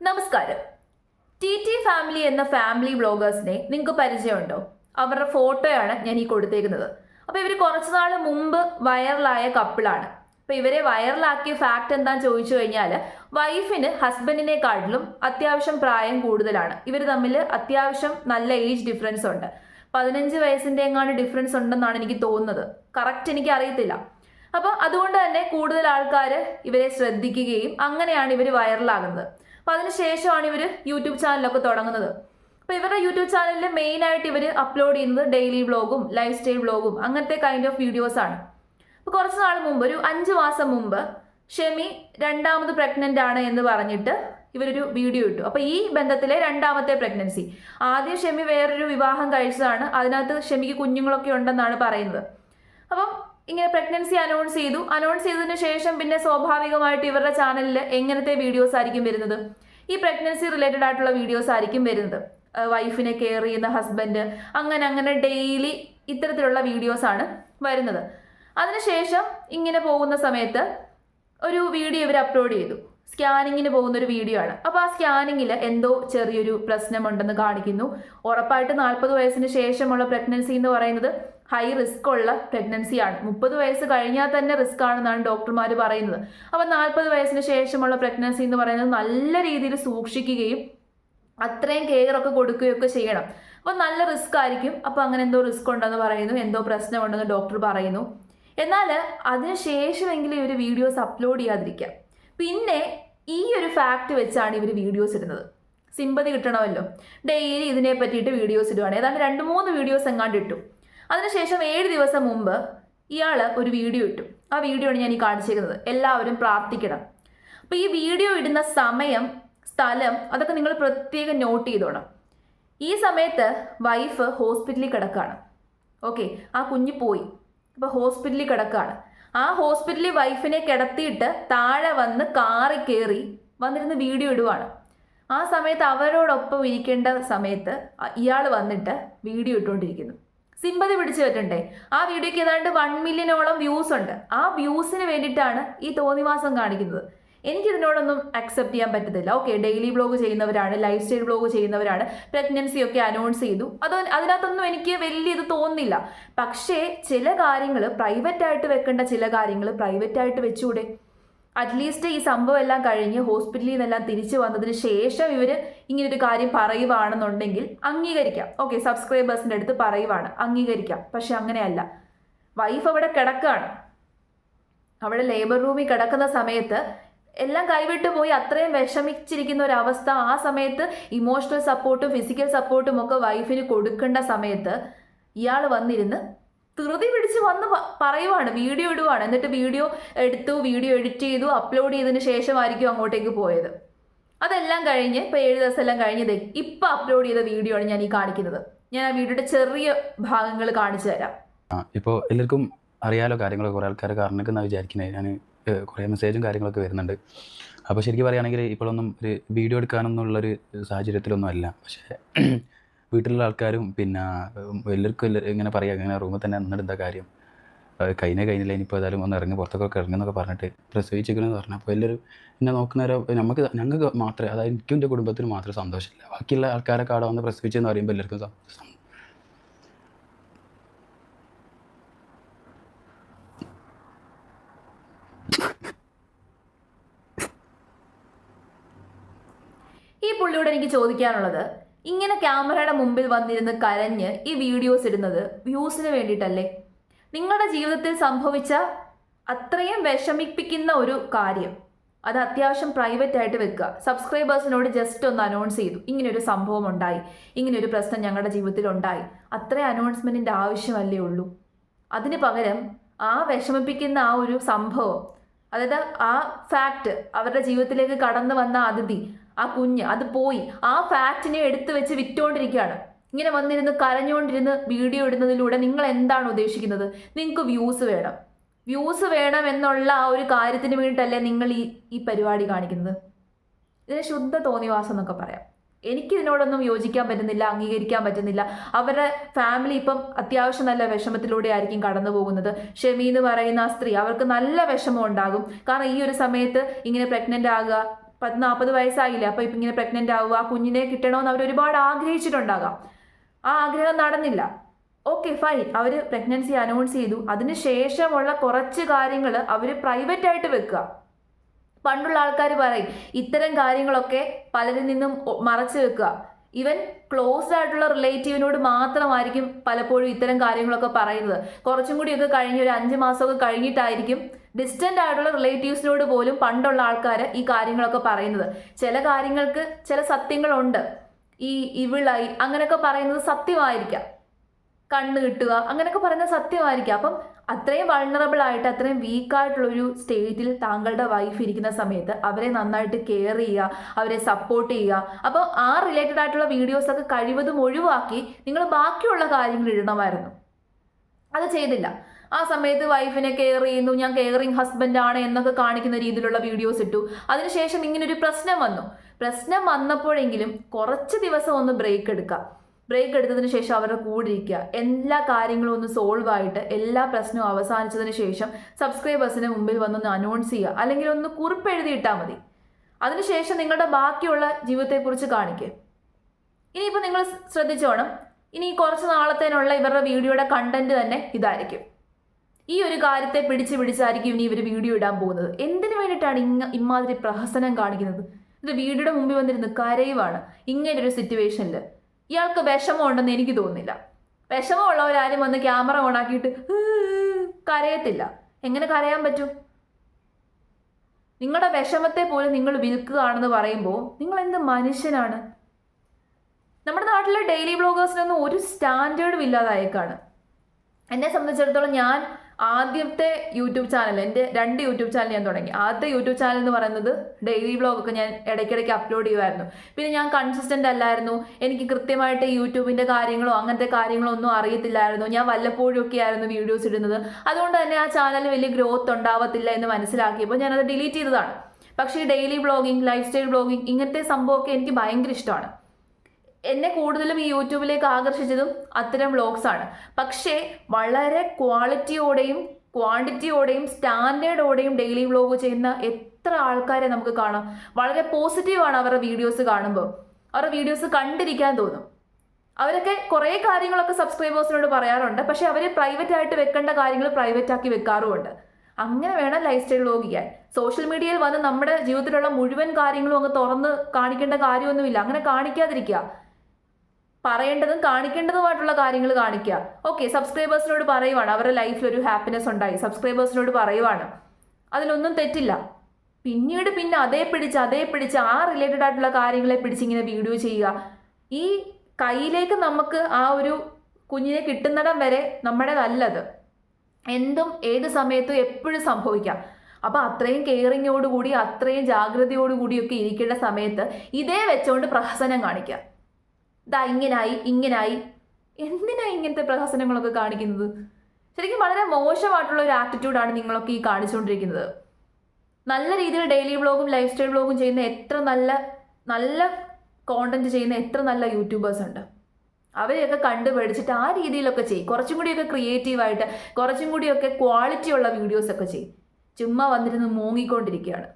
നമസ്കാരം. T T family എന്ന family ബ്ലോഗേഴ്സിനെ നിങ്ങൾക്ക് പരിചയമുണ്ടോ? അവരുടെ ഫോട്ടോയാണ് ഞാൻ ഈ കൊടുത്തേക്കുന്നത്. അപ്പോൾ ഇവർ കുറച്ച് നാൾ മുമ്പ് വൈറലായ കപ്പിളാണ്. അപ്പോൾ ഇവരെ വൈറലാക്കിയ ഫാക്ട് എന്താന്ന് ചോദിച്ചു കഴിഞ്ഞാൽ വൈഫിന് ഹസ്ബൻഡിനെക്കാട്ടിലും അത്യാവശ്യം പ്രായം കൂടുതലാണ്. ഇവർ തമ്മിൽ അത്യാവശ്യം നല്ല ഏജ് ഡിഫറൻസ് ഉണ്ട്. പതിനഞ്ച് വയസ്സിന്റെ എങ്ങാണ്ട് ഡിഫറൻസ് ഉണ്ടെന്നാണ് എനിക്ക് തോന്നുന്നത്. കറക്റ്റ് എനിക്ക് അറിയത്തില്ല. അപ്പോൾ അതുകൊണ്ട് തന്നെ കൂടുതൽ ആൾക്കാർ ഇവരെ ശ്രദ്ധിക്കുകയും അങ്ങനെയാണ് ഇവർ വൈറലാകുന്നത്. അപ്പോൾ അതിനുശേഷമാണ് ഇവർ യൂട്യൂബ് ചാനലൊക്കെ തുടങ്ങുന്നത്. അപ്പോൾ ഇവരുടെ യൂട്യൂബ് ചാനലിൽ മെയിനായിട്ട് ഇവർ അപ്ലോഡ് ചെയ്യുന്നത് ഡെയിലി വ്ളോഗും ലൈഫ് സ്റ്റൈൽ വ്ളോഗും അങ്ങനത്തെ കൈൻഡ് ഓഫ് വീഡിയോസ് ആണ്. അപ്പോൾ കുറച്ച് നാൾ മുമ്പ് ഒരു അഞ്ച് മാസം മുമ്പ് ഷെമി രണ്ടാമത് പ്രഗ്നന്റ് ആണ് എന്ന് പറഞ്ഞിട്ട് ഇവരൊരു വീഡിയോ ഇട്ടു. അപ്പോൾ ഈ ബന്ധത്തിലെ രണ്ടാമത്തെ പ്രഗ്നൻസി ആദ്യം ഷെമി വേറൊരു വിവാഹം കഴിച്ചതാണ്. അതിനകത്ത് ഷെമിക്ക് കുഞ്ഞുങ്ങളൊക്കെ ഉണ്ടെന്നാണ് പറയുന്നത്. അപ്പം ഇങ്ങനെ പ്രഗ്നൻസി അനൗൺസ് ചെയ്തു. അനൗൺസ് ചെയ്തതിന് ശേഷം പിന്നെ സ്വാഭാവികമായിട്ട് ഇവരുടെ ചാനലിൽ എങ്ങനത്തെ വീഡിയോസ് ആയിരിക്കും വരുന്നത്? ഈ പ്രഗ്നൻസി റിലേറ്റഡ് ആയിട്ടുള്ള വീഡിയോസ് ആയിരിക്കും വരുന്നത്. വൈഫിനെ കെയർ ചെയ്യുന്ന ഹസ്ബൻഡ് അങ്ങനെ അങ്ങനെ ഡെയിലി ഇത്തരത്തിലുള്ള വീഡിയോസ് ആണ് വരുന്നത്. അതിനുശേഷം ഇങ്ങനെ പോകുന്ന സമയത്ത് ഒരു വീഡിയോ ഇവർ അപ്ലോഡ് ചെയ്തു. സ്കാനിങ്ങിന് പോകുന്ന ഒരു വീഡിയോ ആണ്. അപ്പോൾ ആ സ്കാനിങ്ങിൽ എന്തോ ചെറിയൊരു പ്രശ്നമുണ്ടെന്ന് കാണിക്കുന്നു. ഉറപ്പായിട്ട് നാൽപ്പത് വയസ്സിന് ശേഷമുള്ള പ്രഗ്നൻസി എന്ന് പറയുന്നത് ഹൈ റിസ്ക് ഉള്ള പ്രഗ്നൻസിയാണ് മുപ്പത് വയസ്സ് കഴിഞ്ഞാൽ തന്നെ റിസ്ക് ആണെന്നാണ് ഡോക്ടർമാർ പറയുന്നത്. അപ്പോൾ നാൽപ്പത് വയസ്സിന് ശേഷമുള്ള പ്രഗ്നൻസി എന്ന് പറയുന്നത് നല്ല രീതിയിൽ സൂക്ഷിക്കുകയും അത്രയും കെയർ ഒക്കെ കൊടുക്കുകയൊക്കെ ചെയ്യണം. അപ്പോൾ നല്ല റിസ്ക് ആയിരിക്കും. അപ്പോൾ അങ്ങനെ എന്തോ റിസ്ക് ഉണ്ടെന്ന് പറയുന്നു. എന്തോ പ്രശ്നമുണ്ടെന്ന് ഡോക്ടർ പറയുന്നു. എന്നാൽ അതിനുശേഷമെങ്കിലും ഒരു വീഡിയോസ് അപ്ലോഡ് ചെയ്യാതിരിക്കുക. പിന്നെ ഈ ഒരു ഫാക്ട് വെച്ചാണ് ഇവർ വീഡിയോസ് ഇടുന്നത്. സിമ്പതി കിട്ടണമല്ലോ. ഡെയിലി ഇതിനെ പറ്റിയിട്ട് വീഡിയോസ് ഇടുവാണ്. ഏതാണ്ട് രണ്ട് മൂന്ന് വീഡിയോസ് എങ്ങാണ്ട് ഇട്ടു. അതിനുശേഷം ഏഴ് ദിവസം മുമ്പ് ഇയാൾ ഒരു വീഡിയോ ഇട്ടു. ആ വീഡിയോ ആണ് ഞാൻ ഈ കാണിച്ചേക്കുന്നത്. എല്ലാവരും പ്രാർത്ഥിക്കണം. അപ്പോൾ ഈ വീഡിയോ ഇടുന്ന സമയം സ്ഥലം അതൊക്കെ നിങ്ങൾ പ്രത്യേകം നോട്ട് ചെയ്തോണം. ഈ സമയത്ത് വൈഫ് ഹോസ്പിറ്റലിൽ കിടക്കുകയാണ് ഓക്കെ ആ കുഞ്ഞ് പോയി. അപ്പോൾ ഹോസ്പിറ്റലിൽ കിടക്കുകയാണ് ആ ഹോസ്പിറ്റലിൽ വൈഫിനെ കിടത്തിയിട്ട് താഴെ വന്ന് കാറി കയറി വന്നിരുന്ന് വീഡിയോ ഇടുവാണ്. ആ സമയത്ത് അവരോടൊപ്പം ഇരിക്കേണ്ട സമയത്ത് ഇയാൾ വന്നിട്ട് വീഡിയോ ഇട്ടുകൊണ്ടിരിക്കുന്നു. സിമ്പതി പിടിച്ചു പറ്റണ്ടേ ആ വീഡിയോയ്ക്ക് ഏതാണ്ട് വൺ മില്യനോളം വ്യൂസ് ഉണ്ട്. ആ വ്യൂസിന് വേണ്ടിയിട്ടാണ് ഈ തോന്നിവാസം കാണിക്കുന്നത്. എനിക്കിതിനോടൊന്നും അക്സെപ്റ്റ് ചെയ്യാൻ പറ്റത്തില്ല. ഓക്കെ ഡെയിലി ബ്ലോഗ് ചെയ്യുന്നവരാണ് ലൈഫ് സ്റ്റൈൽ ബ്ലോഗ് ചെയ്യുന്നവരാണ്. പ്രഗ്നൻസി ഒക്കെ അനൗൺസ് ചെയ്തു. അത് അതിനകത്തൊന്നും എനിക്ക് വലിയ ഇത് തോന്നില്ല പക്ഷേ ചില കാര്യങ്ങൾ പ്രൈവറ്റ് ആയിട്ട് വെക്കേണ്ട ചില കാര്യങ്ങൾ പ്രൈവറ്റ് ആയിട്ട് വെച്ചുകൂടെ അറ്റ്ലീസ്റ്റ് ഈ സംഭവം എല്ലാം കഴിഞ്ഞ് ഹോസ്പിറ്റലിൽ നിന്നെല്ലാം തിരിച്ചു വന്നതിന് ശേഷം ഇവർ ഇങ്ങനൊരു കാര്യം പറയുവാണെന്നുണ്ടെങ്കിൽ അംഗീകരിക്കാം. ഓക്കെ സബ്സ്ക്രൈബേഴ്സിന്റെ അടുത്ത് പറയുവാണ് അംഗീകരിക്കാം. പക്ഷെ അങ്ങനെയല്ല. വൈഫ് അവിടെ കിടക്കുകയാണ് അവിടെ ലേബർ റൂമിൽ കിടക്കുന്ന സമയത്ത് എല്ലാം കൈവിട്ട് പോയി അത്രയും വിഷമിച്ചിരിക്കുന്ന ഒരു അവസ്ഥ ആ സമയത്ത് ഇമോഷണൽ സപ്പോർട്ടും ഫിസിക്കൽ സപ്പോർട്ടും ഒക്കെ വൈഫിന് കൊടുക്കേണ്ട സമയത്ത് ഇയാൾ വന്നിരുന്ന് ധൃതി പിടിച്ച് വന്ന് പറയുവാണ് വീഡിയോ ഇടുവാണ്. എന്നിട്ട് വീഡിയോ എടുത്തു വീഡിയോ എഡിറ്റ് ചെയ്തു അപ്ലോഡ് ചെയ്തതിന് ശേഷമായിരിക്കും അങ്ങോട്ടേക്ക് പോയത്. അതെല്ലാം കഴിഞ്ഞ് ഇപ്പോൾ ഏഴ് ദിവസം എല്ലാം കഴിഞ്ഞത് ഇപ്പം അപ്ലോഡ് ചെയ്ത വീഡിയോ ആണ് ഞാൻ ഈ കാണിക്കുന്നത്. ഞാൻ ആ വീഡിയോയുടെ ചെറിയ ഭാഗങ്ങൾ കാണിച്ചു തരാം. ഇപ്പോൾ എല്ലാവർക്കും അറിയാലോ കാര്യങ്ങളൊക്കെ കുറേ ആൾക്കാർ കാരണക്കുന്ന വിചാരിക്കുന്നത് ഞാൻ കുറേ മെസ്സേജും കാര്യങ്ങളൊക്കെ വരുന്നുണ്ട്. അപ്പോൾ ശരിക്കും പറയുകയാണെങ്കിൽ ഇപ്പോഴൊന്നും ഒരു വീഡിയോ എടുക്കാനൊന്നുള്ളൊരു സാഹചര്യത്തിലൊന്നും അല്ല പക്ഷേ വീട്ടിലുള്ള ആൾക്കാരും പിന്നെ എല്ലാവർക്കും ഇങ്ങനെ പറയുക ഇങ്ങനെ റൂമിൽ തന്നെ നിന്നിട്ട് എന്താ കാര്യം കഴിഞ്ഞ കഴിഞ്ഞില്ല ഇനിയിപ്പോൾ ഏതായാലും ഒന്ന് ഇറങ്ങി പുറത്തൊക്കെ ഇറങ്ങുന്നൊക്കെ പറഞ്ഞിട്ട് പ്രസവിച്ചിരിക്കണമെന്ന് പറഞ്ഞു. അപ്പോൾ എല്ലാവരും എന്നെ നോക്കുന്നവരോ നമുക്ക് ഞങ്ങൾക്ക് മാത്രമേ അതായത് എനിക്കും എന്റെ കുടുംബത്തിന് മാത്രമേ സന്തോഷമില്ല. ബാക്കിയുള്ള ആൾക്കാരൊക്കെ അവിടെ വന്ന് പ്രസവിച്ചെന്ന് പറയുമ്പോൾ എല്ലാവർക്കും സം- സം- ഈ പുള്ളിയോട് എനിക്ക് ചോദിക്കാനുള്ളത് ഇങ്ങനെ ക്യാമറയുടെ മുമ്പിൽ വന്നിരുന്ന് കരഞ്ഞ് ഈ വീഡിയോസ് ഇടുന്നത് വ്യൂസിന് വേണ്ടിയിട്ടല്ലേ? നിങ്ങളുടെ ജീവിതത്തിൽ സംഭവിച്ച അത്രയും വിഷമിപ്പിക്കുന്ന ഒരു കാര്യം. അത് അത്യാവശ്യം പ്രൈവറ്റ് ആയിട്ട് വെക്കുക. സബ്സ്ക്രൈബേഴ്സിനോട് ജസ്റ്റ് ഒന്ന് അനൗൺസ് ചെയ്തു. ഇങ്ങനെ ഒരു സംഭവം ഉണ്ടായി ഇങ്ങനെ ഒരു പ്രശ്നം ഞങ്ങളുടെ ജീവിതത്തിൽ ഉണ്ടായി അത്രയും അനൗൺസ്മെന്റിന്റെ ആവശ്യമല്ലേ ഉള്ളൂ. അതിന് പകരം ആ വിഷമിപ്പിക്കുന്ന ആ ഒരു സംഭവം അതായത് ആ ഫാക്റ്റ് അവരുടെ ജീവിതത്തിലേക്ക് കടന്നു വന്ന അതിഥി ആ കുഞ്ഞ് അത് പോയി. ആ ഫാക്റ്റിനെ എടുത്തു വെച്ച് വിറ്റോണ്ടിരിക്കുകയാണ്. ഇങ്ങനെ വന്നിരുന്ന് കരഞ്ഞുകൊണ്ടിരുന്ന് വീഡിയോ ഇടുന്നതിലൂടെ നിങ്ങൾ എന്താണ് ഉദ്ദേശിക്കുന്നത്? നിങ്ങൾക്ക് വ്യൂസ് വേണം. വ്യൂസ് വേണം എന്നുള്ള ആ ഒരു കാര്യത്തിന് വേണ്ടിയിട്ടല്ലേ നിങ്ങൾ ഈ ഈ പരിപാടി കാണിക്കുന്നത്. ഇതിന് ശുദ്ധ തോന്നിവാസം എന്നൊക്കെ പറയാം. എനിക്കിതിനോടൊന്നും യോജിക്കാൻ പറ്റുന്നില്ല അംഗീകരിക്കാൻ പറ്റുന്നില്ല. അവരുടെ ഫാമിലി ഇപ്പം അത്യാവശ്യം നല്ല വിഷമത്തിലൂടെ ആയിരിക്കും കടന്നു പോകുന്നത്. ഷെമി എന്ന് പറയുന്ന ആ സ്ത്രീ അവർക്ക് നല്ല വിഷമം ഉണ്ടാകും. കാരണം ഈ ഒരു സമയത്ത് ഇങ്ങനെ പ്രഗ്നന്റ് ആകുക പത്ത് നാൽപ്പത് വയസ്സായില്ലേ? അപ്പോൾ ഇപ്പം ഇങ്ങനെ പ്രഗ്നന്റ് ആവുക കുഞ്ഞിനെ കിട്ടണമെന്ന് അവർ ഒരുപാട് ആഗ്രഹിച്ചിട്ടുണ്ടാകാം. ആ ആഗ്രഹം നടന്നില്ല. ഓക്കെ ഫൈൻ അവർ പ്രഗ്നൻസി അനൗൺസ് ചെയ്തു. അതിന് ശേഷമുള്ള കുറച്ച് കാര്യങ്ങൾ അവർ പ്രൈവറ്റ് ആയിട്ട് വെക്കുക. പണ്ടുള്ള ആൾക്കാർ പറയും ഇത്തരം കാര്യങ്ങളൊക്കെ പലരിൽ നിന്നും മറച്ചു വെക്കുക. ഈവൻ ക്ലോസ്ഡ് ആയിട്ടുള്ള റിലേറ്റീവിനോട് മാത്രമായിരിക്കും പലപ്പോഴും ഇത്തരം കാര്യങ്ങളൊക്കെ പറയുന്നത്. കുറച്ചും കൂടിയൊക്കെ കഴിഞ്ഞ് ഒരു അഞ്ച് മാസമൊക്കെ കഴിഞ്ഞിട്ടായിരിക്കും ഡിസ്റ്റന്റ് ആയിട്ടുള്ള റിലേറ്റീവ്സിനോട് പോലും പണ്ടുള്ള ആൾക്കാർ ഈ കാര്യങ്ങളൊക്കെ പറയുന്നത്. ചില കാര്യങ്ങൾക്ക് ചില സത്യങ്ങളുണ്ട്. ഈ ഇവിളായി അങ്ങനെയൊക്കെ പറയുന്നത് സത്യമായിരിക്കാം. കണ്ണ് കിട്ടുക അങ്ങനെയൊക്കെ പറയുന്നത് സത്യമായിരിക്കാം. അപ്പം അത്രയും വൾണറബിൾ ആയിട്ട് അത്രയും വീക്കായിട്ടുള്ള ഒരു സ്റ്റേജിൽ താങ്കളുടെ വൈഫ് ഇരിക്കുന്ന സമയത്ത് അവരെ നന്നായിട്ട് കെയർ ചെയ്യുക അവരെ സപ്പോർട്ട് ചെയ്യുക. അപ്പോൾ ആ റിലേറ്റഡ് ആയിട്ടുള്ള വീഡിയോസ് ഒക്കെ കഴിവതും ഒഴിവാക്കി നിങ്ങൾ ബാക്കിയുള്ള കാര്യങ്ങൾ ഇടണമായിരുന്നു. അത് ചെയ്തില്ല. ആ സമയത്ത് വൈഫിനെ കെയർ ചെയ്യുന്നു ഞാൻ കെയറിങ് ഹസ്ബൻഡ് ആണ് എന്നൊക്കെ കാണിക്കുന്ന രീതിയിലുള്ള വീഡിയോസ് ഇട്ടു. അതിനുശേഷം ഇങ്ങനൊരു പ്രശ്നം വന്നു. പ്രശ്നം വന്നപ്പോഴെങ്കിലും കുറച്ച് ദിവസം ഒന്ന് ബ്രേക്ക് എടുക്കുക. ബ്രേക്ക് എടുത്തതിന് ശേഷം അവരുടെ കൂടെ ഇരിക്കുക. എല്ലാ കാര്യങ്ങളും ഒന്ന് സോൾവ് ആയിട്ട് എല്ലാ പ്രശ്നവും അവസാനിച്ചതിന് ശേഷം സബ്സ്ക്രൈബേഴ്സിന് മുമ്പിൽ വന്നൊന്ന് അനൗൺസ് ചെയ്യുക. അല്ലെങ്കിൽ ഒന്ന് കുറിപ്പ് എഴുതിയിട്ടാൽ മതി. അതിനുശേഷം നിങ്ങളുടെ ബാക്കിയുള്ള ജീവിതത്തെക്കുറിച്ച് കാണിക്കുക ഇനിയിപ്പോൾ നിങ്ങൾ ശ്രദ്ധിച്ചോണം. ഇനി കുറച്ച് നാളത്തേനുള്ള ഇവരുടെ വീഡിയോയുടെ കണ്ടന്റ് തന്നെ ഇതായിരിക്കും. ഈ ഒരു കാര്യത്തെ പിടിച്ച് പിടിച്ചായിരിക്കും ഇനി ഇവർ വീഡിയോ ഇടാൻ പോകുന്നത്. എന്തിനു വേണ്ടിയിട്ടാണ് ഇങ്ങ ഇമാതിരി പ്രഹസനം കാണിക്കുന്നത്? ഇത് വീഡിയോയുടെ മുമ്പിൽ വന്നിരുന്ന് കരയുവാണ്. ഇങ്ങനൊരു സിറ്റുവേഷനിൽ ഇയാൾക്ക് വിഷമമുണ്ടെന്ന് എനിക്ക് തോന്നുന്നില്ല. വിഷമമുള്ളവരാരും വന്ന് ക്യാമറ ഓണാക്കിയിട്ട് കരയത്തില്ല. എങ്ങനെ കരയാൻ പറ്റും? നിങ്ങളുടെ വിഷമത്തെ പോലും നിങ്ങൾ വിൽക്കുകയാണെന്ന് പറയുമ്പോൾ നിങ്ങൾ എന്ത് മനുഷ്യനാണ്? നമ്മുടെ നാട്ടിലെ ഡെയിലി ബ്ലോഗേഴ്സിനൊന്നും ഒരു സ്റ്റാൻഡേർഡും ഇല്ലാതായേക്കാണ്. എന്നെ സംബന്ധിച്ചിടത്തോളം ഞാൻ ആദ്യത്തെ യൂട്യൂബ് ചാനൽ എന്റെ രണ്ട് യൂട്യൂബ് ചാനൽ ഞാൻ തുടങ്ങി. ആദ്യത്തെ യൂട്യൂബ് ചാനൽ എന്ന് പറയുന്നത് ഡെയിലി വ്ളോഗൊക്കെ ഞാൻ ഇടയ്ക്കിടയ്ക്ക് അപ്ലോഡ് ചെയ്യുമായിരുന്നു. പിന്നെ ഞാൻ കൺസിസ്റ്റന്റ് അല്ലായിരുന്നു. എനിക്ക് കൃത്യമായിട്ട് യൂട്യൂബിന്റെ കാര്യങ്ങളോ അങ്ങനത്തെ കാര്യങ്ങളോ ഒന്നും അറിയത്തില്ലായിരുന്നു. ഞാൻ വല്ലപ്പോഴും ഒക്കെ ആയിരുന്നു വീഡിയോസ് ഇടുന്നത്. അതുകൊണ്ട് തന്നെ ആ ചാനൽ വലിയ ഗ്രോത്ത് ഉണ്ടാവത്തില്ല എന്ന് മനസ്സിലാക്കിയപ്പോൾ ഞാനത് ഡിലീറ്റ് ചെയ്തതാണ്. പക്ഷേ daily vlogging lifestyle vlogging ഇങ്ങനത്തെ സംഭവമൊക്കെ എനിക്ക് ഭയങ്കര ഇഷ്ടമാണ്. എന്നെ കൂടുതലും ഈ യൂട്യൂബിലേക്ക് ആകർഷിച്ചതും അത്തരം വ്ളോഗ്സ് ആണ്. പക്ഷേ വളരെ ക്വാളിറ്റിയോടെയും ക്വാണ്ടിറ്റിയോടെയും സ്റ്റാൻഡേർഡോടെയും ഡെയിലി വ്ളോഗ് ചെയ്യുന്ന എത്ര ആൾക്കാരെ നമുക്ക് കാണാം. വളരെ പോസിറ്റീവാണ് അവരുടെ വീഡിയോസ് കാണുമ്പോൾ അവരുടെ വീഡിയോസ് കണ്ടിരിക്കാൻ തോന്നും. അവരൊക്കെ കുറേ കാര്യങ്ങളൊക്കെ സബ്സ്ക്രൈബേഴ്സിനോട് പറയാറുണ്ട്. പക്ഷേ അവർ പ്രൈവറ്റ് ആയിട്ട് വെക്കേണ്ട കാര്യങ്ങൾ പ്രൈവറ്റ് ആക്കി വെക്കാറുമുണ്ട്. അങ്ങനെ വേണം ലൈഫ് സ്റ്റൈൽ വ്ളോഗ് ചെയ്യാൻ. സോഷ്യൽ മീഡിയയിൽ വന്ന് നമ്മുടെ ജീവിതത്തിലുള്ള മുഴുവൻ കാര്യങ്ങളും അങ്ങ് തുറന്ന് കാണിക്കേണ്ട കാര്യമൊന്നുമില്ല. അങ്ങനെ കാണിക്കാതിരിക്കുക. പറയേണ്ടതും കാണിക്കേണ്ടതുമായിട്ടുള്ള കാര്യങ്ങൾ കാണിക്കുക. ഓക്കെ സബ്സ്ക്രൈബേഴ്സിനോട് പറയുവാണ് അവരുടെ ലൈഫിൽ ഒരു ഹാപ്പിനെസ് ഉണ്ടായി. സബ്സ്ക്രൈബേഴ്സിനോട് പറയുവാണ് അതിലൊന്നും തെറ്റില്ല. പിന്നീട് പിന്നെ അതേ പിടിച്ച് അതേ പിടിച്ച് ആ റിലേറ്റഡ് ആയിട്ടുള്ള കാര്യങ്ങളെ പിടിച്ച് ഇങ്ങനെ വീഡിയോ ചെയ്യുക. ഈ കയ്യിലേക്ക് നമുക്ക് ആ ഒരു കുഞ്ഞിനെ കിട്ടുന്നിടം വരെ നമ്മുടേതല്ലത്. എന്തും ഏത് സമയത്തും എപ്പോഴും സംഭവിക്കാം. അപ്പോൾ അത്രയും കെയറിങ്ങോടുകൂടി അത്രയും ജാഗ്രതയോടുകൂടിയൊക്കെ ഇരിക്കേണ്ട സമയത്ത് ഇതേ വെച്ചുകൊണ്ട് പ്രഹസനം കാണിക്കുക. ദാ ഇങ്ങനായി ഇങ്ങനായി. എന്തിനാ ഇങ്ങനത്തെ പ്രഹസനങ്ങളൊക്കെ കാണിക്കുന്നത്? ശരിക്കും വളരെ മോശമായിട്ടുള്ള ഒരു ആറ്റിറ്റ്യൂഡാണ് നിങ്ങളൊക്കെ ഈ കാണിച്ചുകൊണ്ടിരിക്കുന്നത്. നല്ല രീതിയിൽ ഡെയിലി വ്ളോഗും ലൈഫ് സ്റ്റൈൽ വ്ളോഗും ചെയ്യുന്ന എത്ര നല്ല നല്ല കോണ്ടന്റ് ചെയ്യുന്ന എത്ര നല്ല യൂട്യൂബേഴ്സ് ഉണ്ട്. അവരെയൊക്കെ കണ്ടുപഠിച്ചിട്ട് ആ രീതിയിലൊക്കെ ചെയ്യും. കുറച്ചും കൂടിയൊക്കെ ക്രിയേറ്റീവായിട്ട് കുറച്ചും കൂടിയൊക്കെ ക്വാളിറ്റി ഉള്ള വീഡിയോസ് ഒക്കെ ചെയ്യും. ചുമ്മാ വന്നിരുന്ന് മൂങ്ങിക്കൊണ്ടിരിക്കുകയാണ്.